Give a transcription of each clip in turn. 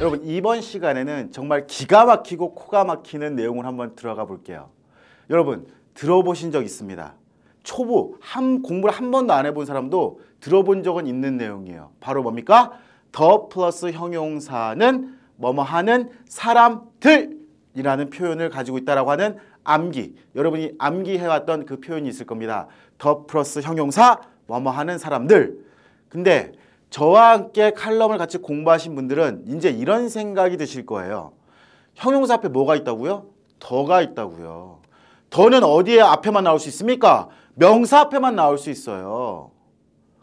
여러분 이번 시간에는 정말 기가 막히고 코가 막히는 내용을 한번 들어가 볼게요. 여러분 들어보신 적 있습니다. 초보 한 공부를 한 번도 안 해본 사람도 들어본 적은 있는 내용이에요. 바로 뭡니까? 더 플러스 형용사는 뭐뭐 하는 사람들이라는 표현을 가지고 있다라고 하는 암기. 여러분이 암기해왔던 그 표현이 있을 겁니다. 더 플러스 형용사 뭐뭐 하는 사람들. 근데 저와 함께 칼럼을 같이 공부하신 분들은 이제 이런 생각이 드실 거예요. 형용사 앞에 뭐가 있다고요? 더가 있다고요. 더는 어디에 앞에만 나올 수 있습니까? 명사 앞에만 나올 수 있어요.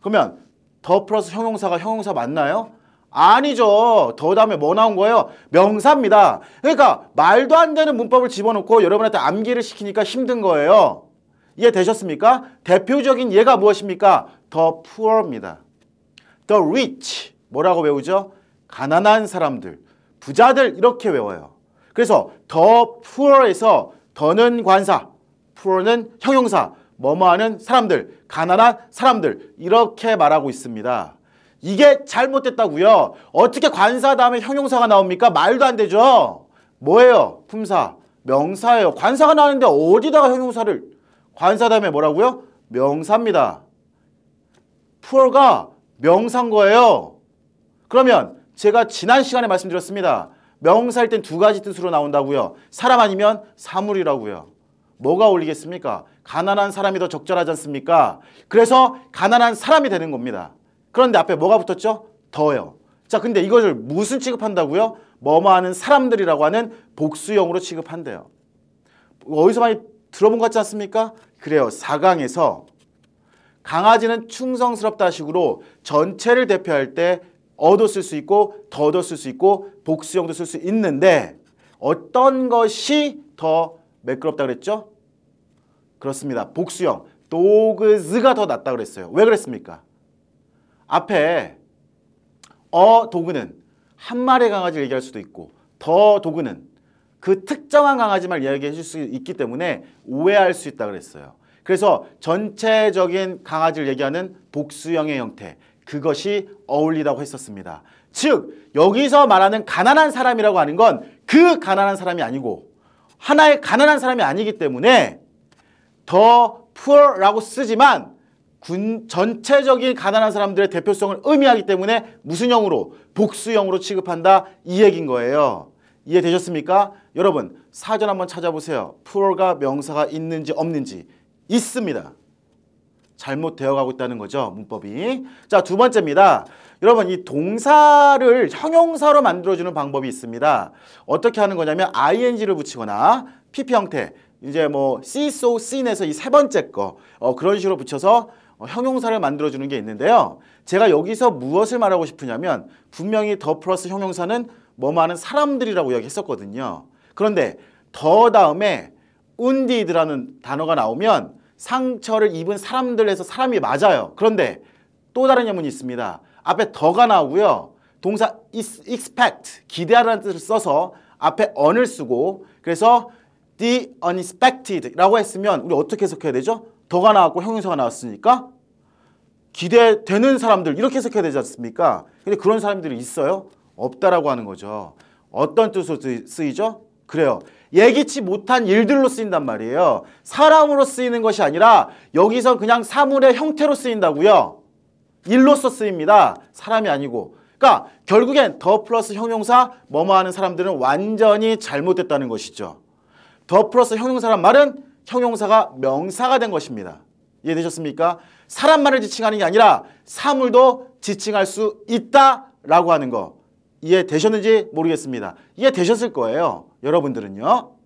그러면 더 플러스 형용사가 형용사 맞나요? 아니죠. 더 다음에 뭐 나온 거예요? 명사입니다. 그러니까 말도 안 되는 문법을 집어넣고 여러분한테 암기를 시키니까 힘든 거예요. 이해되셨습니까? 대표적인 예가 무엇입니까? 더 poor입니다. The rich 뭐라고 외우죠? 가난한 사람들, 부자들 이렇게 외워요. 그래서 더 poor에서 더는 관사, poor는 형용사, 뭐뭐하는 사람들, 가난한 사람들 이렇게 말하고 있습니다. 이게 잘못됐다고요. 어떻게 관사 다음에 형용사가 나옵니까? 말도 안 되죠. 뭐예요? 품사, 명사예요. 관사가 나오는데 어디다가 형용사를 관사 다음에 뭐라고요? 명사입니다. poor가 명사인 거예요. 그러면 제가 지난 시간에 말씀드렸습니다. 명사일 땐 두 가지 뜻으로 나온다고요. 사람 아니면 사물이라고요. 뭐가 어울리겠습니까? 가난한 사람이 더 적절하지 않습니까? 그래서 가난한 사람이 되는 겁니다. 그런데 앞에 뭐가 붙었죠? 더요. 자, 근데 이것을 무슨 취급한다고요? 뭐뭐 하는 사람들이라고 하는 복수형으로 취급한대요. 어디서 많이 들어본 것 같지 않습니까? 그래요. 4강에서 강아지는 충성스럽다 식으로 전체를 대표할 때 어도 쓸 수 있고 더도 쓸 수 있고 복수형도 쓸 수 있는데 어떤 것이 더 매끄럽다 그랬죠? 그렇습니다. 복수형 도그즈가 더 낫다 그랬어요. 왜 그랬습니까? 앞에 어 도그는 한 마리의 강아지를 얘기할 수도 있고 더 도그는 그 특정한 강아지만 이야기해 줄 수 있기 때문에 오해할 수 있다 그랬어요. 그래서 전체적인 강아지를 얘기하는 복수형의 형태 그것이 어울리다고 했었습니다. 즉 여기서 말하는 가난한 사람이라고 하는 건 그 가난한 사람이 아니고 하나의 가난한 사람이 아니기 때문에 더 poor라고 쓰지만 군 전체적인 가난한 사람들의 대표성을 의미하기 때문에 무슨 형으로 복수형으로 취급한다 이 얘기인 거예요. 이해되셨습니까? 여러분 사전 한번 찾아보세요. poor가 명사가 있는지 없는지 있습니다. 잘못되어 가고 있다는 거죠. 문법이. 자, 두 번째입니다. 여러분, 이 동사를 형용사로 만들어주는 방법이 있습니다. 어떻게 하는 거냐면 ing를 붙이거나 pp 형태, 이제 뭐 see, so, seen에서 이 세 번째 거 어, 그런 식으로 붙여서 어, 형용사를 만들어주는 게 있는데요. 제가 여기서 무엇을 말하고 싶으냐면 분명히 더 플러스 형용사는 뭐 많은 사람들이라고 이야기했었거든요. 그런데 더 다음에 운디드라는 단어가 나오면 상처를 입은 사람들에서 사람이 맞아요. 그런데 또 다른 예문이 있습니다. 앞에 더가 나오고요. 동사 expect, 기대하라는 뜻을 써서 앞에 on을 쓰고 그래서 the unexpected라고 했으면 우리 어떻게 해석해야 되죠? 더가 나왔고 형용사가 나왔으니까 기대되는 사람들 이렇게 해석해야 되지 않습니까? 근데 그런 사람들이 있어요? 없다라고 하는 거죠. 어떤 뜻으로 쓰이죠? 그래요. 예기치 못한 일들로 쓰인단 말이에요. 사람으로 쓰이는 것이 아니라 여기서 그냥 사물의 형태로 쓰인다고요. 일로서 쓰입니다. 사람이 아니고. 그러니까 결국엔 더 플러스 형용사 뭐뭐 하는 사람들은 완전히 잘못됐다는 것이죠. 더 플러스 형용사란 말은 형용사가 명사가 된 것입니다. 이해되셨습니까? 사람만을 지칭하는 게 아니라 사물도 지칭할 수 있다라고 하는 거. 이해되셨는지 모르겠습니다. 이해되셨을 거예요. 여러분들은요.